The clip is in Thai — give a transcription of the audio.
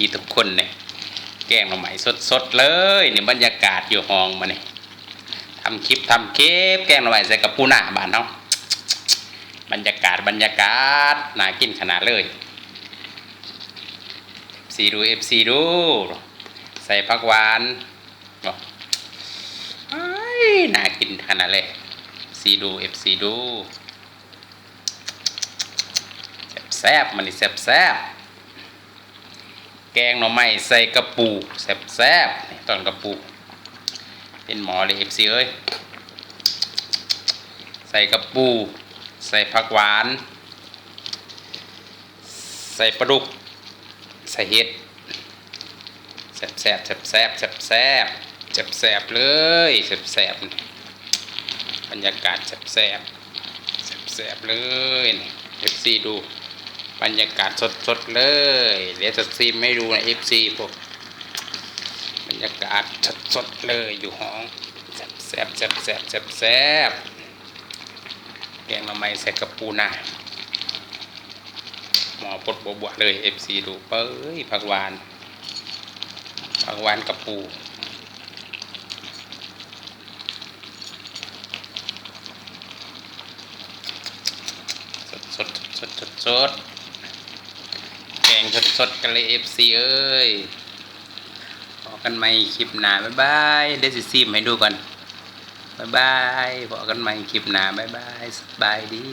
ีทุกคนเนี่ยแกงหน่อไม้สดๆเลยนี่บรรยากาศอยู่ห้องมาเนี่ยทำคลิปทำคลิปแกงหน่อไม้ใส่กับปูหน้าบ้านเนาะบรรยากาศบรรยากาศน่ากินขนาดเลยซีดูเอฟซีดู ใส่ผักหวานบอกเอ้ยน่ากินขนาดเลยซีดูเอฟซีดูแซ่บๆมันนี่แซ่บๆ แกงหน่อไม้ใส่กระปูแซ่บๆนี่ตอนกระปู เป็นหมอเลยเอฟซีเอ้ยใส่กระปู ใส่ผักหวาน ใส่ปลาดุก ใส่เห็ดแซ่บแซ่บแซ่บแซ่บแซ่บแซ่บแซ่บแซ่บเลยแซ่บแซ่บบรรยากาศแซ่บแซ่บแซ่บแซ่บเลยเอฟซีดู บรรยากาศสดๆเลย เดี๋ยวจะซีมให้ดูนะเอฟซีพวกบรรยากาศสดๆเลยอยู่ห้องแซ่บแซ่บแซ่บแซ่บแซ่บแกงหน่อไมใส่กระปูนาหมอปดบวๆเลยเอฟซีดูเป้ยผักหวานผักหวานกระปูสดสดสดสด งสดๆกันเลยเอฟซีเอ้ยพอกันใหม่คลิปหนาบ๊ายบายเดซิซีมให้ดูก่อนบ๊ายบายพอกันใหม่คลิปหนาบ๊ายบายสบายดี